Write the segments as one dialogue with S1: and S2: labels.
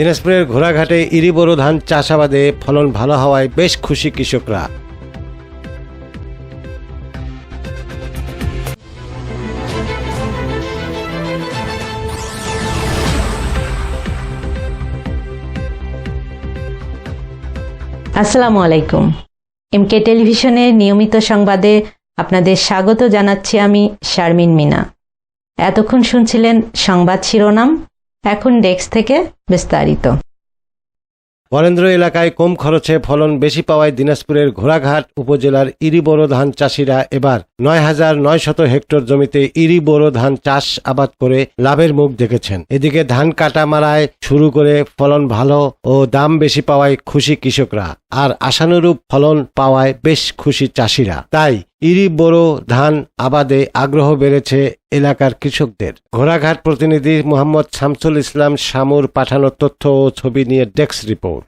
S1: দিনাজপুরের ঘোড়াঘাটে ইরি বোরো ধান চাষাবাদে ফলন ভালো হওয়ায় বেশ খুশি কৃষকরা।
S2: আসসালামু আলাইকুম। এমকে টেলিভিশনের নিয়মিত সংবাদে আপনাদের স্বাগত জানাচ্ছি আমি শারমিন মিনা। এতক্ষণ শুনছিলেন সংবাদ শিরোনাম এখন ডেস্ক থেকে বিস্তারিত।
S1: বরেন্দ্র এলাকায় কম খরচে ফলন বেশি পাওয়ায় দিনাজপুরের ঘোড়াঘাট উপজেলার ইরি বোরো ধান চাষিরা এবার নয় হাজার নয় শত হেক্টর জমিতে ইরি বোরো ধান চাষ আবাদ করে লাভের মুখ দেখেছেন। এদিকে ধান কাটা মারায় শুরু করে ফলন ভালো ও দাম বেশি পাওয়ায় খুশি কৃষকরা। আর আশানুরূপ ফলন পাওয়ায় বেশ খুশি চাষিরা। তাই ইরি বড় ধান আবাদে আগ্রহ বেড়েছে এলাকার কৃষকদের। ঘোড়াঘাট প্রতিনিধি মোহাম্মদ শামসুল ইসলাম শামুর পাঠানো তথ্য ও ছবি নিয়ে ডেস্ক রিপোর্ট।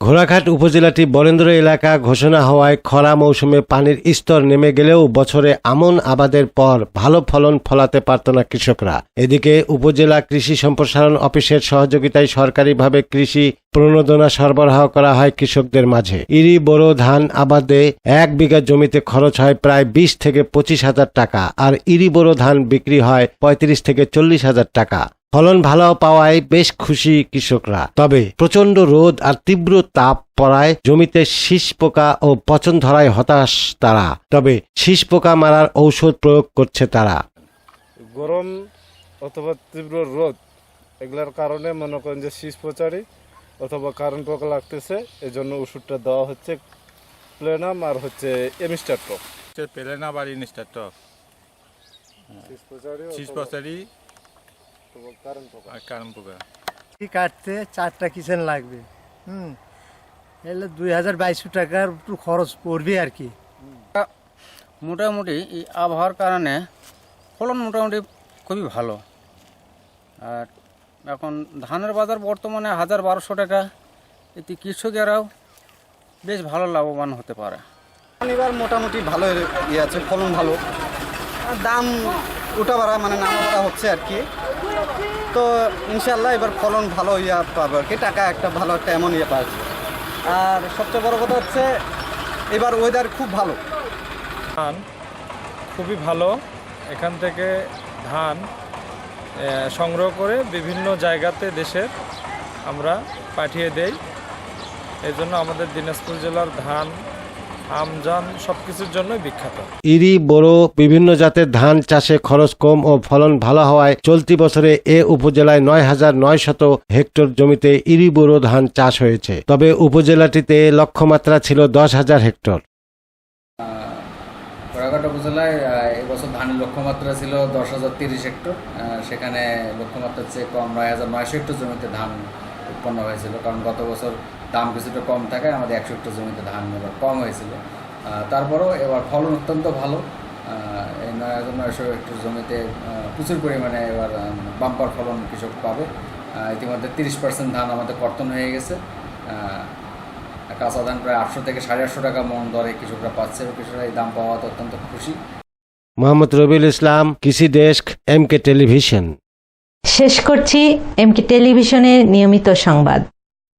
S1: ঘোড়াঘাট উপজেলাটি বরেন্দ্র এলাকা ঘোষণা হওয়ায় খরা মৌসুমে পানির স্তর নেমে গেলেও বছরে আমন আবাদের পর ভালো ফলন ফলাতে পারত না কৃষকরা। এদিকে উপজেলা কৃষি সম্প্রসারণ অফিসের সহযোগিতায় সরকারিভাবে কৃষি প্রণোদনা সরবরাহ করা হয় কৃষকদের মাঝে। ইরি, বোরো, ধান আবাদে এক বিঘা জমিতে খরচ হয় প্রায় বিশ থেকে পঁচিশ হাজার টাকা, আর ইরি, বোরো, ধান বিক্রি হয় পঁয়ত্রিশ থেকে চল্লিশ হাজার টাকা। ফলন ভালো পাওয়ায় বেশ খুশি কৃষকরা। তবে প্রচণ্ড রোদ আর তীব্র তাপ পড়ায় জমিতে শীষ পোকা ও পচন ধরায় হতাশ তারা। তবে শীষ পোকা মারার ঔষধ প্রয়োগ করছে তারা।
S3: গরম অথবা তীব্র রোদ এগুলোর কারণে মনে করেন যে শীষ পচারি অথবা কারেন্ট পোকা লাগতেছে এই জন্য ওষুধটা দেওয়া হচ্ছে প্লেনাম আর হচ্ছে এমিস্টার টপ
S4: হচ্ছে পেলেনা বাড়ি নিষ্ঠার টক
S3: শীষ পচারি
S4: শীষ পচারি
S3: অথবা কারেন্ট পোকা
S4: আর কারণ পোকা
S5: কাটতে? চারটা কিচেন লাগবে। হুম। এলে দুই হাজার বাইশশো টাকার একটু খরচ পড়বে আর কি।
S6: মোটামুটি এই আবহাওয়ার কারণে ফলন মোটামুটি খুবই ভালো। আর এখন ধানের বাজার বর্তমানে হাজার বারোশো টাকা। এতে কৃষকেরাও বেশ ভালো লাভবান হতে পারে।
S7: এবার মোটামুটি ভালো ইয়ে আছে ফলন ভালো। আর দাম উঠা বাড়া মানে নামা বাড়া হচ্ছে আর কি। তো ইনশাল্লাহ এবার ফলন ভালো ইয়া পাবো কি, টাকা একটা ভালো একটা এমন ইয়ে যাবে। আর সবচেয়ে বড় কথা হচ্ছে, এবার ওয়েদার খুব ভালো
S3: ধান খুবই ভালো, এখান থেকে ধান সংগ্রহ করে বিভিন্ন জায়গাতে দেশের আমরা পাঠিয়ে দেই এই জন্য আমাদের দিনাজপুর জেলার ধান আমজান সব কিছুর জন্যই বিখ্যাত।
S1: ইরি বোরো বিভিন্ন জাতের ধান চাষে খরচ কম ও ফলন ভালো হওয়ায় চলতি বছরে এ উপজেলায় নয় হাজার নয় শত হেক্টর জমিতে ইরি বোরো ধান চাষ হয়েছে। তবে উপজেলাটিতে লক্ষ্যমাত্রা ছিল দশ হাজার হেক্টর।
S6: ঘোড়াঘাট উপজেলায় এবছর ধানের লক্ষ্যমাত্রা ছিল দশ হাজার তিরিশ হেক্টর। সেখানে লক্ষ্যমাত্রার চেয়ে কম নয় হাজার নয়শো হেক্টর জমিতে ধান উৎপন্ন হয়েছিল। কারণ গত বছর দাম কিছুটা কম থাকায় আমাদের একশো হেক্টর জমিতে ধান এবার কম হয়েছিল। তারপরেও এবার ফলন অত্যন্ত ভালো। এই নয় হাজার নয়শো হেক্টর জমিতে প্রচুর পরিমাণে এবার বাম্পার ফলন কৃষক পাবে। ইতিমধ্যে তিরিশ পার্সেন্ট ধান আমাদের কর্তন হয়ে গেছে। কাঁচা ধান প্রায় আটশো থেকে সাড়ে আটশো টাকা মন দরে কৃষকরা পাচ্ছে এবং কৃষকরা এই দাম পাওয়াতে অত্যন্ত খুশি।
S1: মোহাম্মদ রবিউল ইসলাম কৃষি ডেস্ক এম কে টেলিভিশন।
S2: শেষ করছি এমকে টেলিভিশনের নিয়মিত সংবাদ।